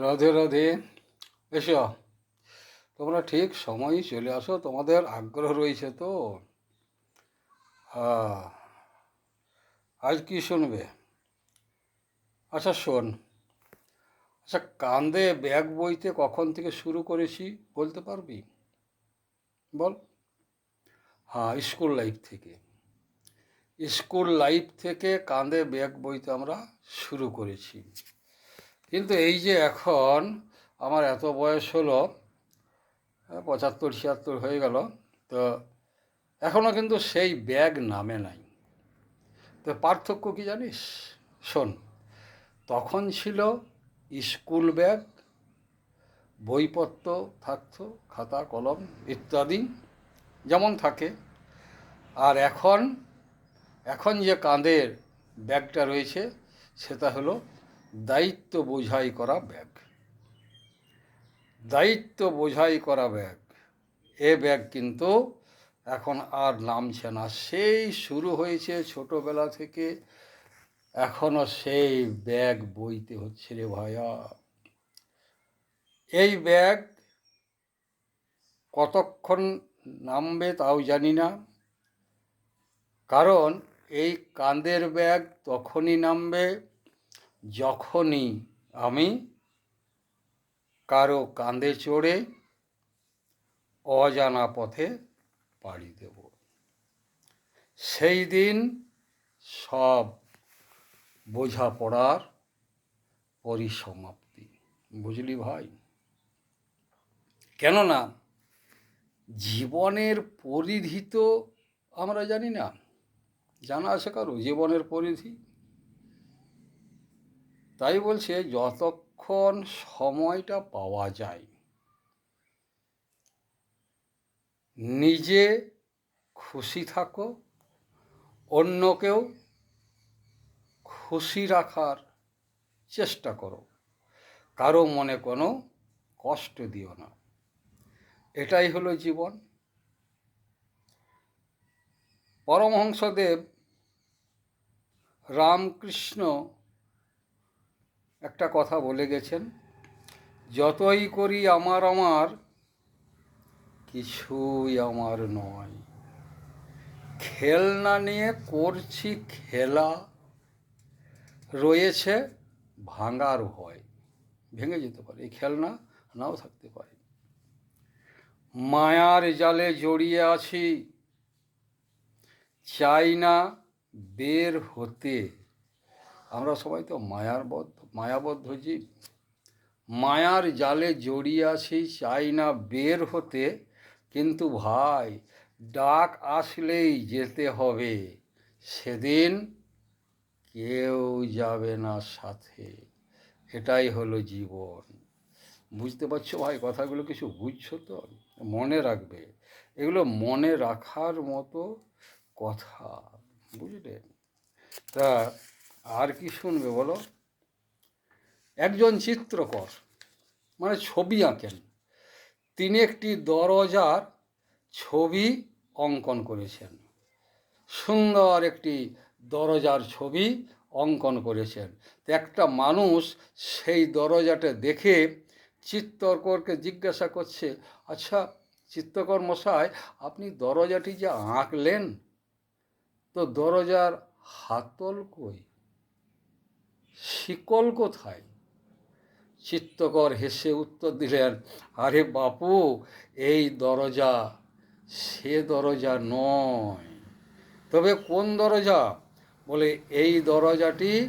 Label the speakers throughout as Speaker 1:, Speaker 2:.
Speaker 1: রাধে রাধে। এসো। তোমরা ঠিক সময়ই চলে আসো। তোমাদের আগ্রহ রয়েছে তো। হ্যাঁ আজ কি শুনবে? আচ্ছা শোন। আচ্ছা কান্দে ব্যাগ বইতে কখন থেকে শুরু করেছি বলতে পারবি? বল। হ্যাঁ স্কুল লাইফ থেকে। স্কুল লাইফ থেকে কাঁধে ব্যাগ বইতে আমরা শুরু করেছি। কিন্তু এই যে এখন আমার এত বয়স হলো পঁচাত্তর, ছিয়াত্তর হয়ে গেল, তো এখনও কিন্তু সেই ব্যাগ নামে নাই। তো পার্থক্য কি জানিস? শোন, তখন ছিল স্কুল ব্যাগ, বইপত্র থাকতো, খাতা, কলম ইত্যাদি যেমন থাকে। আর এখন এখন যে কাঁধের ব্যাগটা রয়েছে, সেটা হলো দায়িত্ব বোঝাই করা ব্যাগ। দায়িত্ব বোঝাই করা ব্যাগ। এ ব্যাগ কিন্তু এখন আর নামছে না। সেই শুরু হয়েছে ছোটোবেলা থেকে। এখনও সেই ব্যাগ বইতে হচ্ছে রে ভাইয়া এই ব্যাগ কতক্ষণ নামবে তাও জানি না। কারণ এই কাঁধের ব্যাগ তখনই নামবে যখনই আমি কারও কাঁধে চড়ে অজানা পথে পাড়ি দেব। সেই দিন সব বোঝাপড়ার পরিসমাপ্তি। বুঝলি ভাই? কেননা জীবনের পরিধি তো আমরা জানি না, জানা আছে কারও? জীবনের পরিধি? তাই বলছে, যতক্ষণ সময়টা পাওয়া যায়, নিজে খুশি থাকো, অন্যকেও খুশি রাখার চেষ্টা করো। কারও মনে কোনো কষ্ট দিও না। এটাই হলো জীবন। পরমহংসদেব রামকৃষ্ণ একটা কথা বলে গেছেন, যতই করি আমার আমার, কিছুই আমার নয়। খেলনা নিয়ে করছি খেলা, রয়েছে ভাঙার ভয়। ভেঙে যেতে পারে, এই খেলনা নাও থাকতে পারে। মায়ার জালে জড়িয়ে আছি, চাই না বের হতে। আমরা সবাই তো মায়ার বদ্ধ, মায়াবদ্ধ জীব। মায়ার জালে জড়িয়ে আছি, চাই না বের হতে। কিন্তু ভাই, ডাক আসলেই যেতে হবে। সেদিন কেউ যাবে না সাথে। এটাই হলো জীবন। বুঝতে পারছ ভাই, কথাগুলো কিছু বুঝছ তো? মনে রাখবে। এগুলো মনে রাখার মতো কথা, বুঝলে? তা আর কি শুনবে বলো? একজন চিত্রকর মানে ছবি আঁকেন। তিনি একটি দরজার ছবি অঙ্কন করেছেন। সুন্দর একটি দরজার ছবি অঙ্কন করেছেন। তো একটা মানুষ সেই দরজাটা দেখে চিত্রকরকে জিজ্ঞাসা করছে আচ্ছা চিত্রকর মশাই, আপনি দরজাটি যে আঁকলেন, তো দরজার হাতল কই? শিকল কোথায়? চিত্তকর হেসে উত্তর দিলেন, আরে বাপু, এই দরজা সে দরজা নয়। তবে কোন দরজা? বলে, এই দরজাটি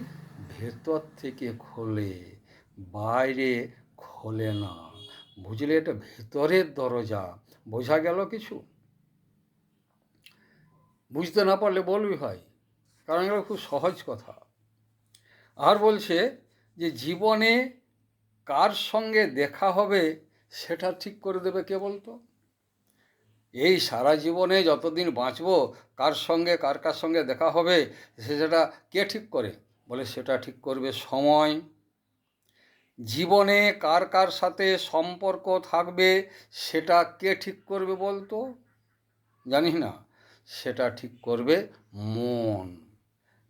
Speaker 1: ভেতর থেকে খোলে, বাইরে খোলে না। বুঝলে, এটা ভেতরের দরজা, বোঝা গেল কিছু? বুঝতে না পারলে বলবি ভাই, কারণ এগুলো খুব সহজ কথা। আর বলছে যে জীবনে কার সঙ্গে দেখা হবে সেটা ঠিক করে দেবে কে বলতো? এই সারা জীবনে যতদিন বাঁচবো, কার সঙ্গে, কার কার সঙ্গে দেখা হবে সে সেটা কে ঠিক করে? বলে সেটা ঠিক করবে সময়। জীবনে কার কার সাথে সম্পর্ক থাকবে সেটা কে ঠিক করবে বলতো? জানি না, সেটা ঠিক করবে মন।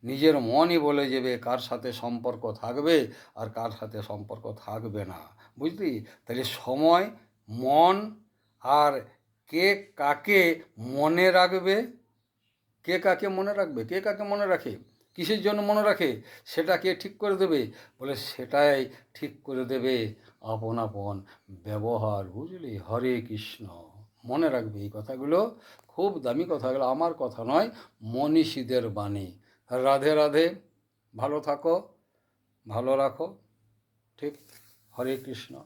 Speaker 1: নিজের মনই বলে যাবে কার সাথে সম্পর্ক থাকবে আর কার সাথে সম্পর্ক থাকবে না। বুঝলি? তাহলে সময়, মন আর কে কাকে মনে রাখবে? কে কাকে মনে রাখবে? কে কাকে মনে রাখে? কিসের জন্য মনে রাখে? সেটা কে ঠিক করে দেবে? বলে সেটাই ঠিক করে দেবে আপন আপন ব্যবহার, বুঝলি? হরে কৃষ্ণ। মনে রাখবে এই কথাগুলো। খুব দামি কথাগুলো, আমার কথা নয়, মনীষীদের বাণী। রাধে রাধে ভালো থাকো ভালো রাখো ঠিক? হরে কৃষ্ণ।